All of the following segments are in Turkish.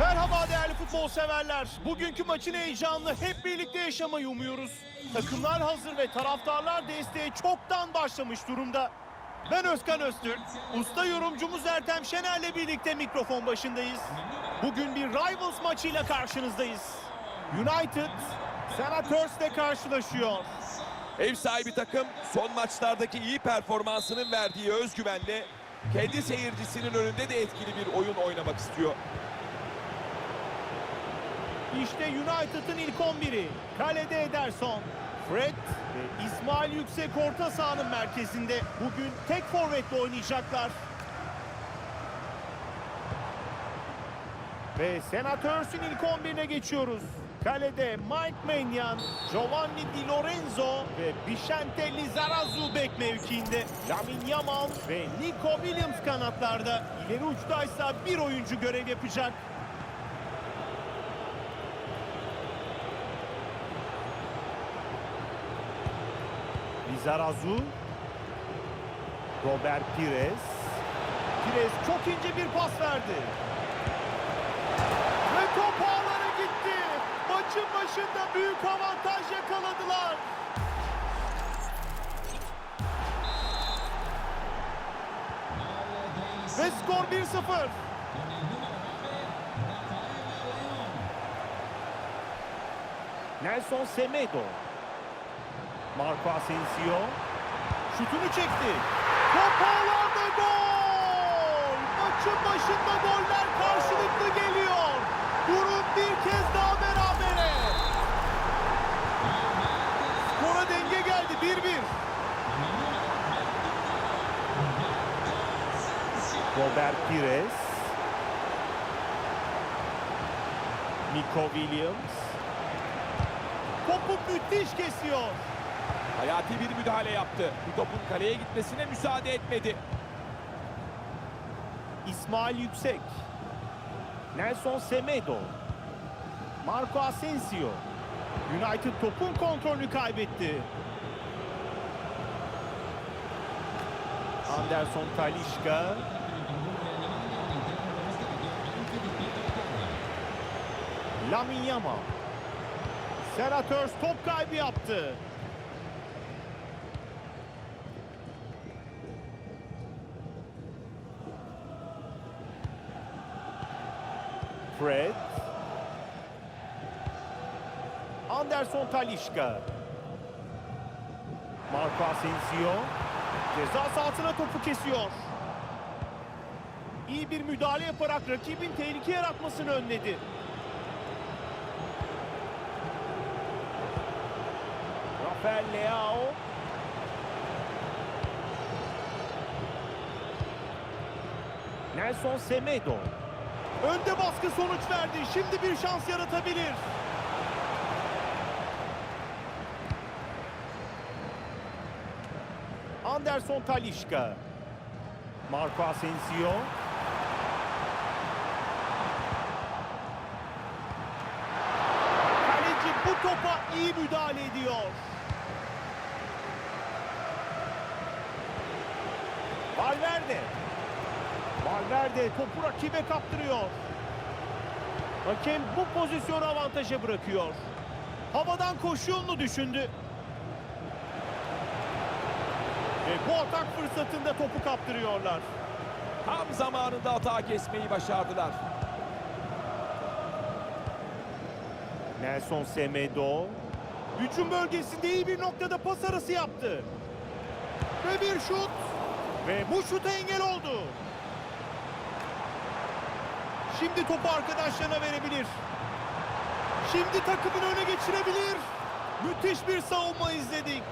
Merhaba değerli futbol severler. Bugünkü maçın heyecanını hep birlikte yaşamayı umuyoruz. Takımlar hazır ve taraftarlar desteğe çoktan başlamış durumda. Ben Özkan Öztürk, usta yorumcumuz Ertem Şener'le birlikte mikrofon başındayız. Bugün bir Rivals maçıyla karşınızdayız. United, Senators'le karşılaşıyor. Ev sahibi takım son maçlardaki iyi performansının verdiği özgüvenle kendi seyircisinin önünde de etkili bir oyun oynamak istiyor. İşte United'ın ilk 11'i. Kalede Ederson, Fred ve İsmail Yüksek orta sahanın merkezinde. Bugün tek forvetle oynayacaklar. Ve Senators'un ilk 11'ine geçiyoruz. Kalede Mike Maignan, Giovanni Di Lorenzo ve Vicente Lizarazu bek mevkiinde. Lamin Yamal ve Nico Williams kanatlarda. İleri uçtaysa bir oyuncu görev yapacak. Lizarazu. Robert Pires. Pires çok ince bir pas verdi. Ve top ağlara gitti. Maçın başında büyük avantaj yakaladılar. Ve skor 1-0. Nelson Semedo. Marco Asensio şutunu çekti. Top ağlarda gol! Maçın başında goller karşılıklı geliyor. Durum bir kez daha berabere. Skora denge geldi 1-1. Robert Pires. Nico Williams. Topu müthiş kesiyor. Hayati bir müdahale yaptı. Bu topun kaleye gitmesine müsaade etmedi. İsmail Yüksek. Nelson Semedo. Marco Asensio. United topun kontrolünü kaybetti. Anderson Talişka. Lamin Yamal. Senators top kaybı yaptı. Fred. Anderson Talişka. Marco Asensio. Ceza sahasına topu kesiyor. İyi bir müdahale yaparak rakibin tehlike yaratmasını önledi. Rafael Leao. Nelson Semedo. Önde baskı sonuç verdi. Şimdi bir şans yaratabilir. Anderson Talişka. Marco Asensio. Kaleci bu topa iyi müdahale ediyor. Valverde. Valverde topu rakibe kaptırıyor. Hakem bu pozisyonu avantaja bırakıyor. Havadan koşu yolunu düşündü. Ve bu atak fırsatında topu kaptırıyorlar. Tam zamanında hata kesmeyi başardılar. Nelson Semedo. Hücum bölgesinde iyi bir noktada pas arası yaptı. Ve bir şut. Ve bu şuta engel oldu. Şimdi topu arkadaşlarına verebilir. Şimdi takımın öne geçirebilir. Müthiş bir savunma izledik.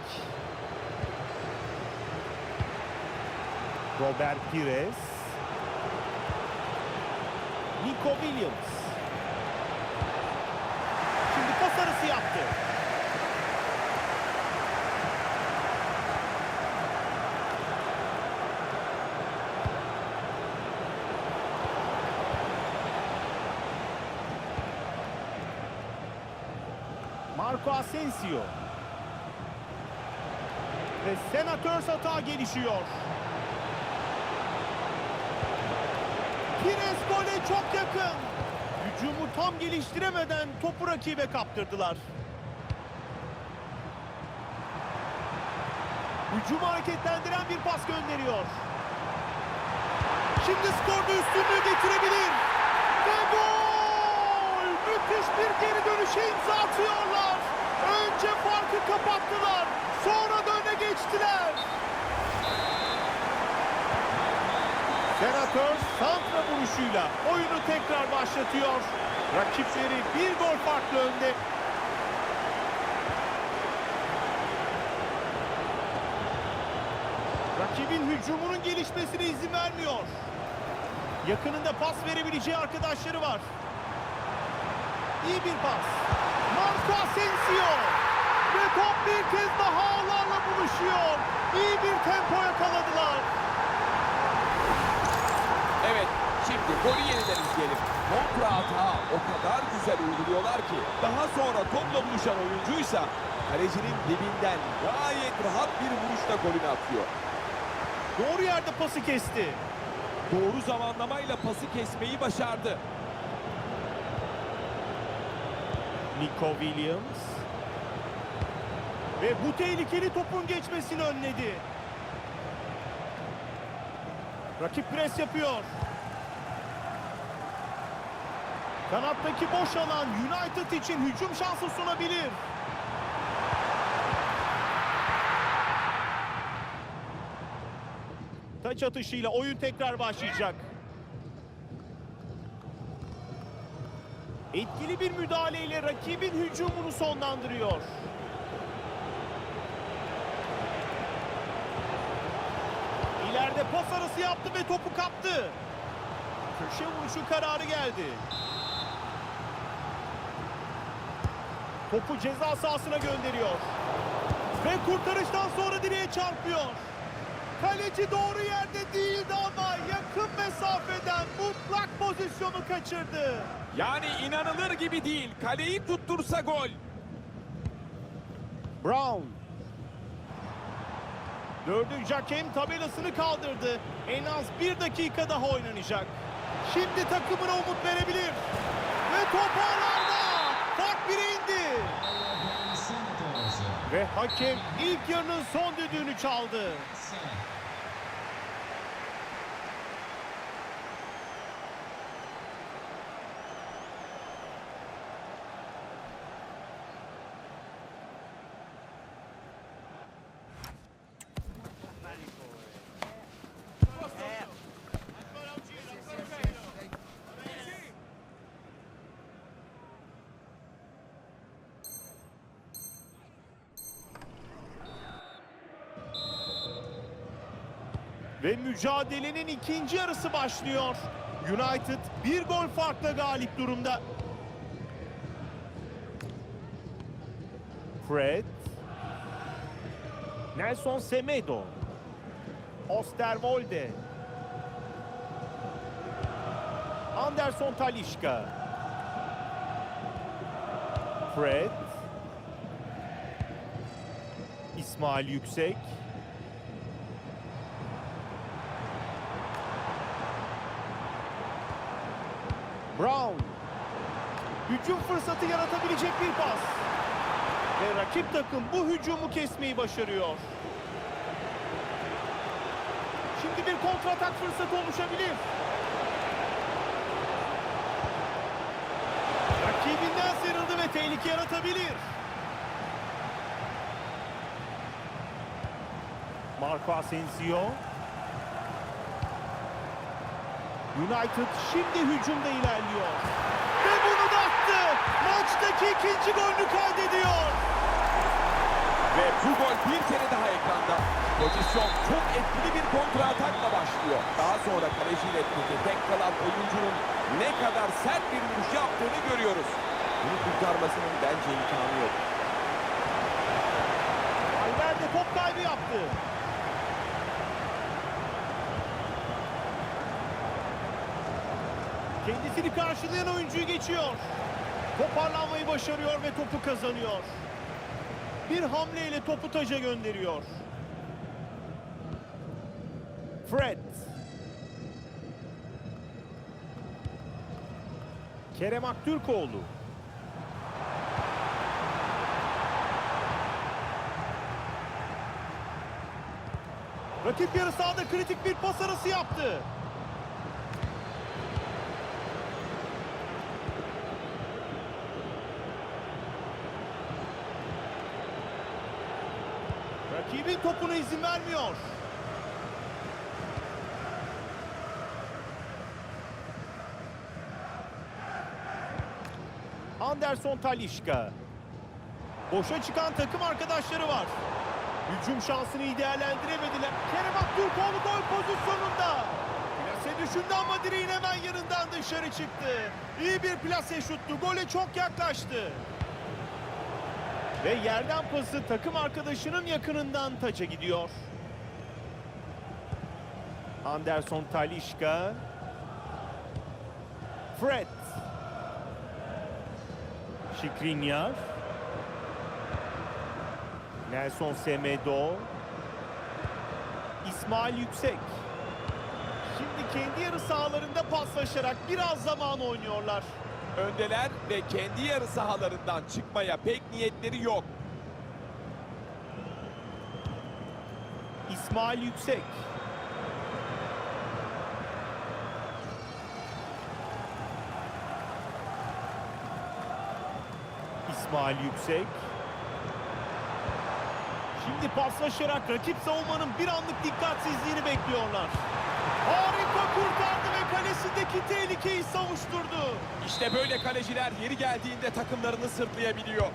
Robert Pires. Nico Williams. Şimdi pas arası yaptı. Marco Asensio. Ve Senators hata gelişiyor. Pires gole çok yakın. Hücumu tam geliştiremeden topu rakibe kaptırdılar. Hücumu hareketlendiren bir pas gönderiyor. Şimdi skorda üstünlüğü getirebilir. Ve gol! Müthiş bir geri dönüşe imza atıyorlar. Önce farkı kapattılar. Sonra da öne geçtiler. Senatör santra vuruşuyla oyunu tekrar başlatıyor. Rakipleri bir gol farklı önde. Rakibin hücumunun gelişmesine izin vermiyor. Yakınında pas verebileceği arkadaşları var. İyi bir pas. Marco Asensio. Ve top bir kez daha ağlarla buluşuyor. İyi bir tempo yakaladılar. Evet, şimdi golü yeniden izleyelim. Kontra hata o kadar güzel uyguluyorlar ki daha sonra topla buluşan oyuncuysa kalecinin dibinden gayet rahat bir vuruşla golünü atıyor. Doğru yerde pası kesti. Doğru zamanlamayla pası kesmeyi başardı. Nico Williams. Ve bu tehlikeli topun geçmesini önledi. Rakip pres yapıyor. Kanattaki boş alan United için hücum şansı sunabilir. Taç atışıyla oyun tekrar başlayacak. Etkili bir müdahaleyle rakibin hücumunu sonlandırıyor. İleride pas arası yaptı ve topu kaptı. Köşe vuruşu kararı geldi. Topu ceza sahasına gönderiyor. Ve kurtarıştan sonra direğe çarpıyor. Kaleci doğru yerde değildi ama yakın mesafeden mutlak pozisyonu kaçırdı. Yani inanılır gibi değil. Kaleyi tuttursa gol. Brown. Dördüncü hakem tabelasını kaldırdı. En az bir dakika daha oynanacak. Şimdi takımına umut verebilir. Ve top ağlarda. Fark bire indi. Ve hakem ilk yarının son düdüğünü çaldı. Ve mücadelenin ikinci yarısı başlıyor. United bir gol farkla galip durumda. Fred. Nelson Semedo. Osterwolde. Anderson Talişka. Fred. İsmail Yüksek. Brown. Hücum fırsatı yaratabilecek bir pas. Ve rakip takım bu hücumu kesmeyi başarıyor. Şimdi bir kontratak fırsatı oluşabilir. Rakibinden sıyrıldı ve tehlike yaratabilir. Marco Asensio. United şimdi hücumda ilerliyor. Ve bunu da attı. Maçtaki ikinci golünü kaydediyor. Ve bu gol bir kere daha ekranda. Pozisyon çok etkili bir kontra atakla başlıyor. Daha sonra kaleciyle teke tek kalan oyuncunun ne kadar sert bir vuruş yaptığını görüyoruz. Bunu kurtarmasının bence imkanı yok. Valverde top kaybı yaptı. Kendisini karşılayan oyuncuyu geçiyor. Toparlanmayı başarıyor ve topu kazanıyor. Bir hamleyle topu taca gönderiyor. Fred. Kerem Aktürkoğlu. Rakip yarı sahada kritik bir pas arası yaptı. Rakibin topuna izin vermiyor. Anderson Talişka. Boşa çıkan takım arkadaşları var. Hücum şansını iyi değerlendiremediler. Kerem Aktürkoğlu gol pozisyonunda. Plase düşündü ama direğin hemen yanından dışarı çıktı. İyi bir plase şuttu. Gole çok yaklaştı. Ve yerden pası takım arkadaşının yakınından taça gidiyor. Anderson Talişka. Fred. Şikrinyar. Nelson Semedo. İsmail Yüksek. Şimdi kendi yarı sahalarında paslaşarak biraz zaman oynuyorlar. Öndeler ve kendi yarı sahalarından çıkmaya pek niyetleri yok. İsmail Yüksek. İsmail Yüksek. Şimdi paslaşarak rakip savunmanın bir anlık dikkatsizliğini bekliyorlar. Harika kurtardı ve kalesindeki tehlikeyi savuşturdu. İşte böyle kaleciler yeri geldiğinde takımlarını sırtlayabiliyor.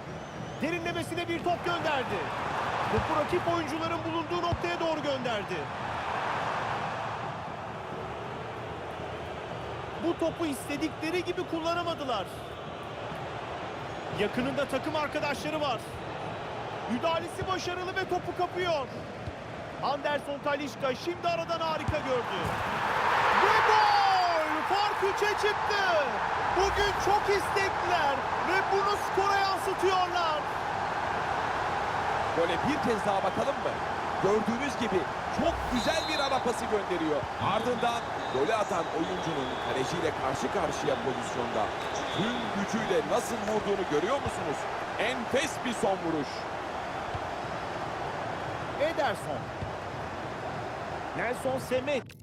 Derinlemesine bir top gönderdi. Topu rakip oyuncuların bulunduğu noktaya doğru gönderdi. Bu topu istedikleri gibi kullanamadılar. Yakınında takım arkadaşları var. Müdahalesi başarılı ve topu kapıyor. Anderson Talişka şimdi aradan harika gördü. Ve gol! Fark 3'e çıktı. Bugün çok istekliler ve bunu skora yansıtıyorlar. Gole bir kez daha bakalım mı? Gördüğünüz gibi çok güzel bir ara pası gönderiyor. Ardından golü atan oyuncunun kaleciyle karşı karşıya pozisyonda tüm gücüyle nasıl vurduğunu görüyor musunuz? Enfes bir son vuruş. Ederson. Nelson Semet.